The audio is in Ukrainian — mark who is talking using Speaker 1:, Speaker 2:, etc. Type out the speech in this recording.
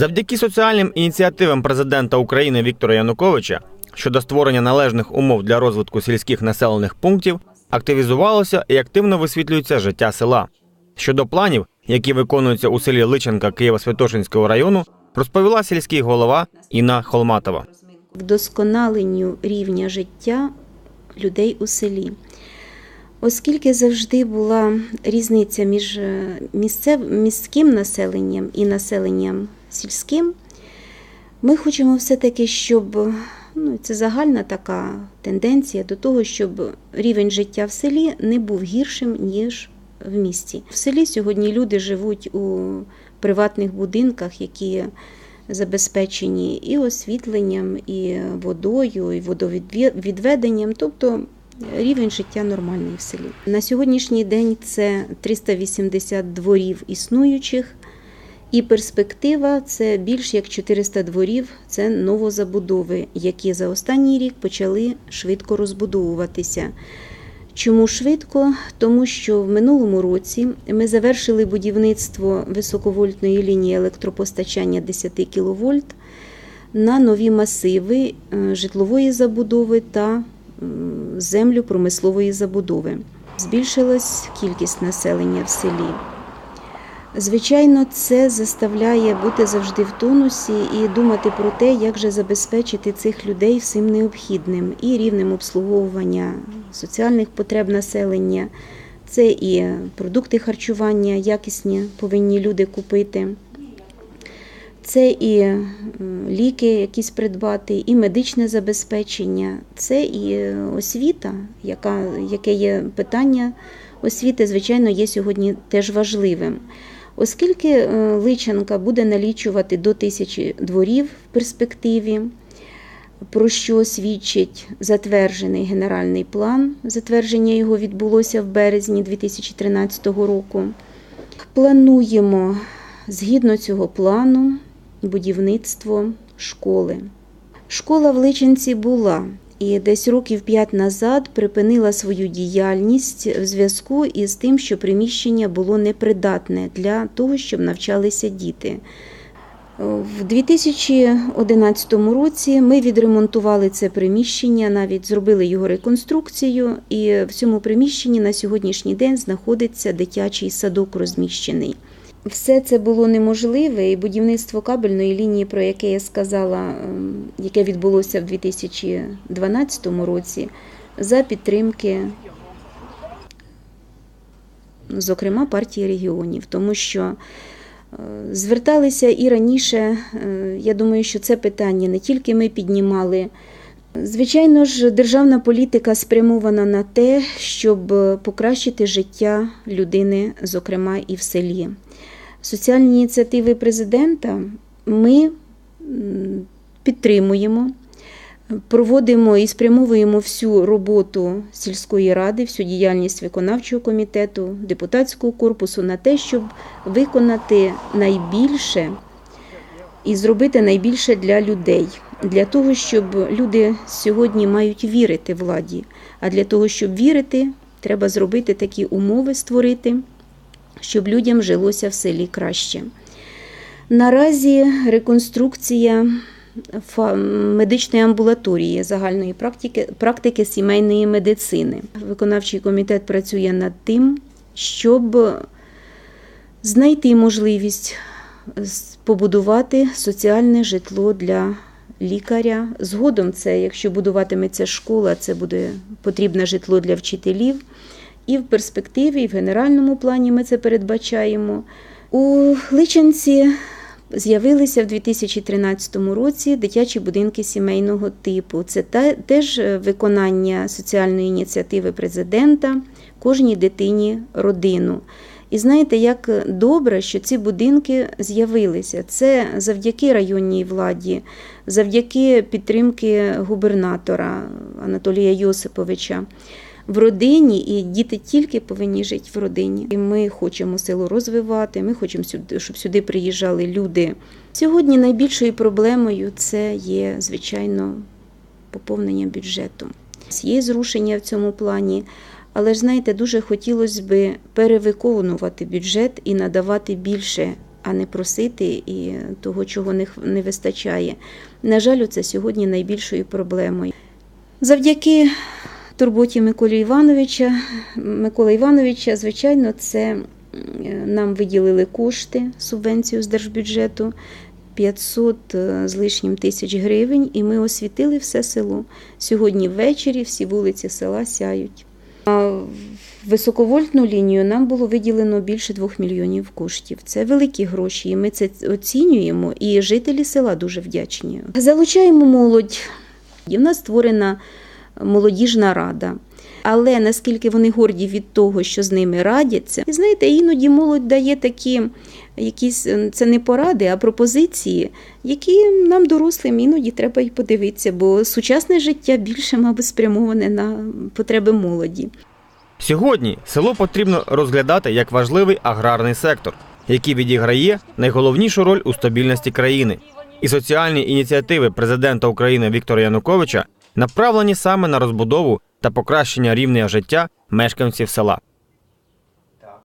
Speaker 1: Завдяки соціальним ініціативам президента України Віктора Януковича щодо створення належних умов для розвитку сільських населених пунктів активізувалося і активно висвітлюється життя села. Щодо планів, які виконуються у селі Личенка Києво-Святошинського району, розповіла сільський голова Інна Холматова.
Speaker 2: вдосконаленню рівня життя людей у селі. Оскільки завжди була різниця між е, місцев, міським населенням і населенням сільським, ми хочемо все-таки, щоб ну, це загальна така тенденція до того, щоб рівень життя в селі не був гіршим, ніж в місті. В селі сьогодні люди живуть у приватних будинках, які забезпечені і освітленням, і водою, і водовідведенням, тобто рівень життя нормальний в селі. На сьогоднішній день це 380 дворів існуючих, і перспектива це більш як 400 дворів, це новозабудови, які за останній рік почали швидко розбудовуватися. Чому швидко? Тому що в минулому році ми завершили будівництво високовольтної лінії електропостачання 10 кВт на нові масиви е, житлової забудови та землю промислової забудови. Збільшилась кількість населення в селі. Звичайно, це заставляє бути завжди в тонусі і думати про те, як же забезпечити цих людей всім необхідним і рівнем обслуговування соціальних потреб населення. Це і продукти харчування якісні повинні люди купити. Це і ліки якісь придбати, і медичне забезпечення, це і освіта, яка, яке є питання освіти, звичайно, є сьогодні теж важливим. Оскільки е, Личанка буде налічувати до тисячі дворів в перспективі, про що свідчить затверджений генеральний план. Затвердження його відбулося в березні 2013 року. Плануємо згідно цього плану будівництво школи. Школа в Личинці була і десь років п'ять назад припинила свою діяльність в зв'язку із тим, що приміщення було непридатне для того, щоб навчалися діти. В 2011 році ми відремонтували це приміщення, навіть зробили його реконструкцію, і в цьому приміщенні на сьогоднішній день знаходиться дитячий садок розміщений. Все це було неможливе, і будівництво кабельної лінії, про яке я сказала, ем, яке відбулося в 2012 році, за підтримки, зокрема, партії регіонів, тому що е, зверталися і раніше. е, Я думаю, що це питання не тільки ми піднімали. Звичайно ж, державна політика спрямована на те, щоб покращити життя людини, зокрема і в селі. Соціальні ініціативи президента ми підтримуємо, проводимо і спрямовуємо всю роботу сільської ради, всю діяльність виконавчого комітету, депутатського корпусу на те, щоб виконати найбільше і зробити найбільше для людей, для того, щоб люди сьогодні мають вірити владі. А для того, щоб вірити, треба зробити такі умови, створити, щоб людям жилося в селі краще. Наразі реконструкція медичної амбулаторії загальної практики, практики сімейної медицини. Виконавчий комітет працює над тим, щоб знайти можливість побудувати соціальне житло для лікаря. Згодом це, якщо будуватиметься школа, це буде потрібне житло для вчителів. І в перспективі, і в генеральному плані ми це передбачаємо. У личинці з'явилися в 2013 році дитячі будинки сімейного типу. Це теж виконання соціальної ініціативи президента кожній дитині родину. І знаєте, як добре, що ці будинки з'явилися. Це завдяки районній владі, завдяки підтримки губернатора Анатолія Йосиповича. В родині і діти тільки повинні жити в родині. І ми хочемо село розвивати. Ми хочемо сюди, щоб сюди приїжджали люди. Сьогодні найбільшою проблемою це є, звичайно, поповнення бюджету. Є зрушення в цьому плані, але ж знаєте, дуже хотілося б перевиконувати бюджет і надавати більше а не просити і того, чого не, не вистачає. На жаль, це сьогодні найбільшою проблемою. Завдяки турботі Миколи Івановича, Миколи Івановича, звичайно, це нам виділили кошти, субвенцію з держбюджету 500 з лишнім тисяч гривень, і ми освітили все село. Сьогодні ввечері всі вулиці села сяють. А в високовольтну лінію нам було виділено більше 2 мільйонів коштів. Це великі гроші, і ми це оцінюємо. І жителі села дуже вдячні. Залучаємо молодь. І в нас створена молодіжна рада. Але наскільки вони горді від того, що з ними радяться, і знаєте, іноді молодь дає такі якісь е, це не поради, а пропозиції, які нам, дорослим, іноді треба й подивитися, бо сучасне життя більше, мабуть, спрямоване на потреби молоді.
Speaker 1: Сьогодні село потрібно розглядати як важливий аграрний сектор, який відіграє найголовнішу роль у стабільності країни. І соціальні ініціативи президента України Віктора Януковича направлені саме на розбудову та покращення рівня життя мешканців села.